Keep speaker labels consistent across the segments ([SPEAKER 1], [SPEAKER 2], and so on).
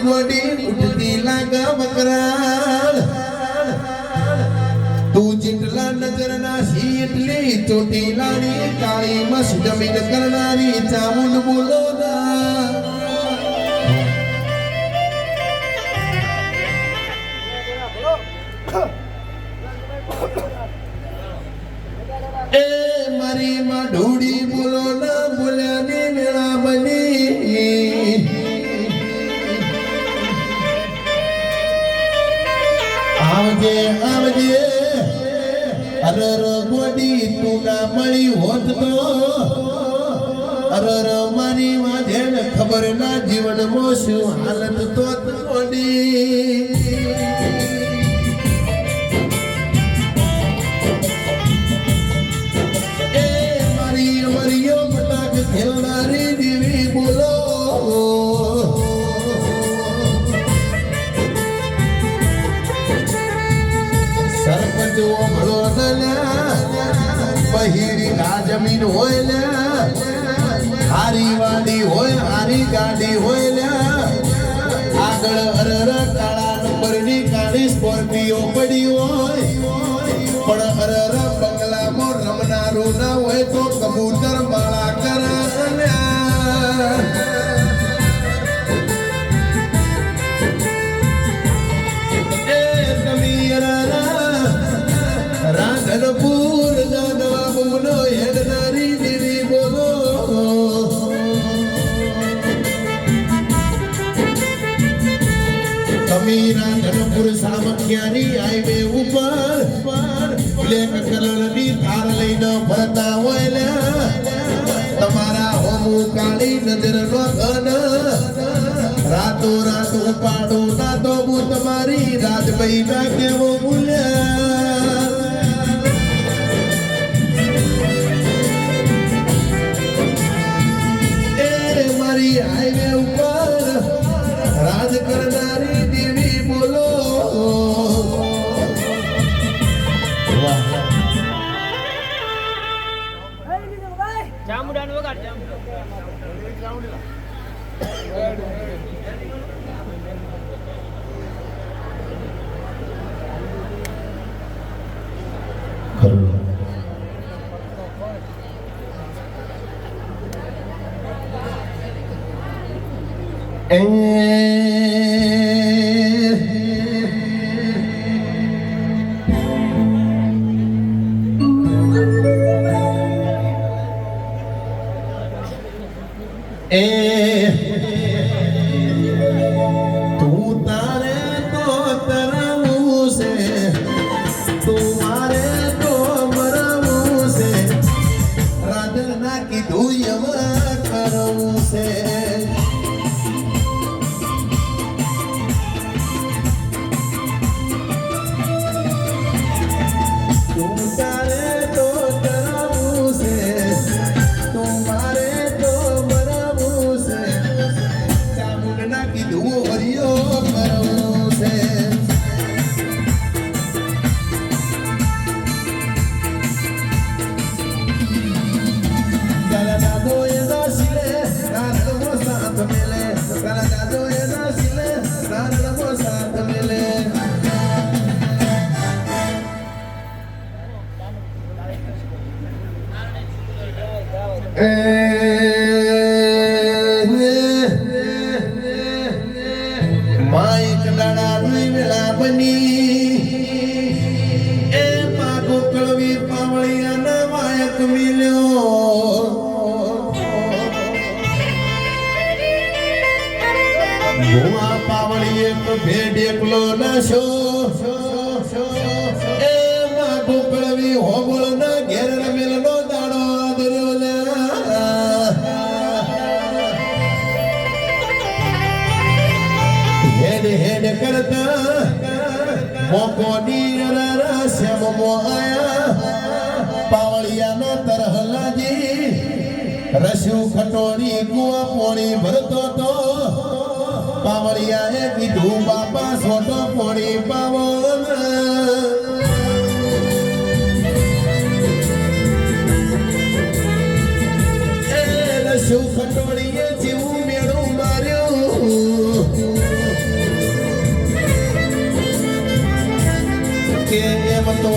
[SPEAKER 1] ગોડી ઉઠતી લાગા વકરાળ તું જેટલા નજર નાસી એટલી ચોટીલાની કાળી મસ જમીન કરનારી ચામુંડ બોલો ના એ મારી માં અરર ગોડી તું ના મળી હોત તો અરર મારી વાંધે ખબર ના જીવનમાં શું હાલત તો ગોડી આ હોય લે. હારી વાડી હોય હારી ગાડી હોય લે. આગળ અરર કાળા નંબરની કાળી સ્કોર્પિયો પડી હોય. પણ અરર સામખિયાની હાઈવે ઉપર? બ્લેક કલરની થાર લઈને ફરતા હોય તમારા હોમુ કાળી નજર નો ઘન. રાતો રાત ઉપાડો ના તો હું તમારી રાજભાઈ ના કેવો બોલ્યા એ તું તારે તો માઈક લડાવી વેળા બની. એ પાકો કળવી પાવળિયાના માયક મિલ્યો. ગોવા પાવળી એક ભેડ એકલો નશો. એ માગો કળવી હોબળ ના ઘેર નીરા શ્યામ આયા પાવળિયાનો તરહલાજી રસુ ખટોરી કુવા પોણી ભરતો તો. પાવળિયાએ કીધું, બાપા સોટો પોણી પાવન રસુ ખટોળીએ
[SPEAKER 2] કે એમ તો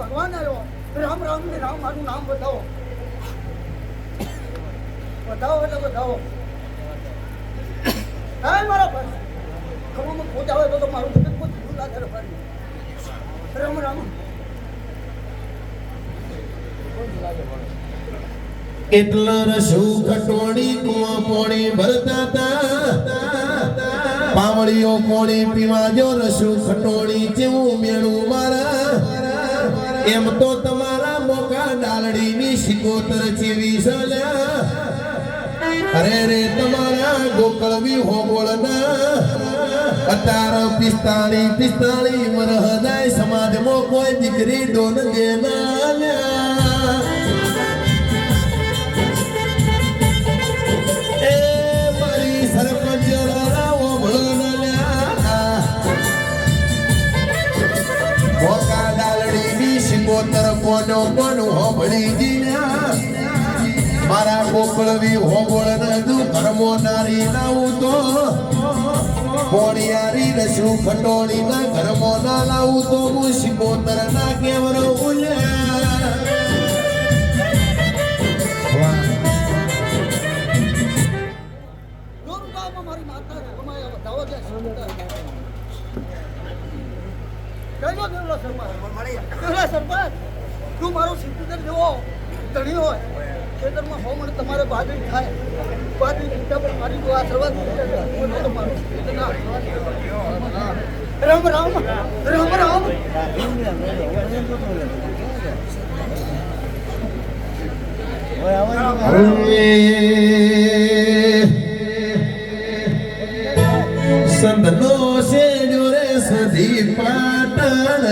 [SPEAKER 2] ભગવાન આવ્યો રામ રામ રામ, મારું નામ બતાવો. બતાવો એટલે બતાવો. હા મારા ભાઈ ખબર પોતા હોય તો મારું જગત પોતે રામ રામ.
[SPEAKER 1] એટલા સુખ ખટોણી કુવા પોણી ભરતા તા પાવળીઓ પોણી પીવા જો રસુ ખટોણી જેવું મેળું મારા. એમ તો તમારા મોકા ડાલડીની શિકોતર ચીવી સલ્યા અરે રે તમારા ગોકળવી હોબોળના અતાર પિસ્તાળી પિસ્તાળી વરહદાય સમાજમાં કોઈ દીકરી ડોન દેના મારા કોકળવી હોબળ નદુ કર્મો નારી લાવું તો. પોણિયારી રસું ખટોળી ના ઘરમો ના લાવું તો હું ના કેવરો
[SPEAKER 2] તું મારો સિદ્ધિદર જેવો ધણી હોય. ખેતરમાં હો મને તમારે બાજરી થાય, બાજરી ચિંતા પણ મારી તો આ રામ રામ રામ રામ.
[SPEAKER 1] સંતનો સે જોરે સધી પાટણ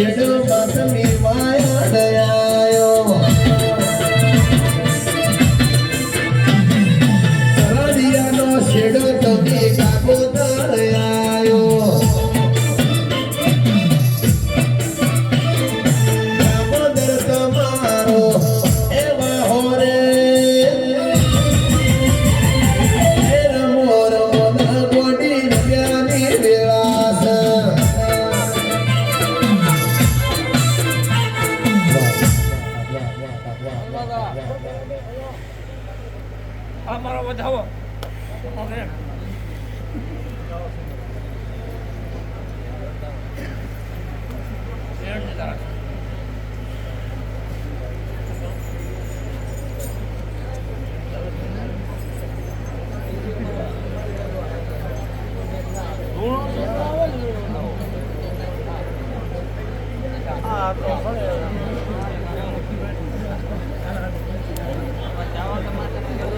[SPEAKER 1] ఎటు మతమే Oke. Ah,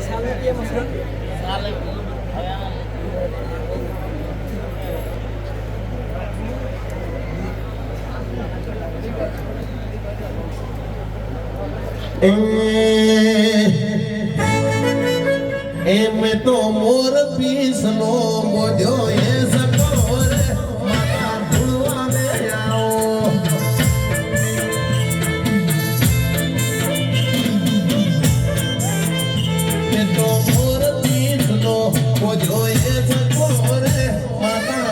[SPEAKER 1] Salut
[SPEAKER 3] dia maksudnya. Salut.
[SPEAKER 1] એમ તો મોર પીસનો મોઢ્યો એ સકોર માતા ભૂલવા મે આવો મોર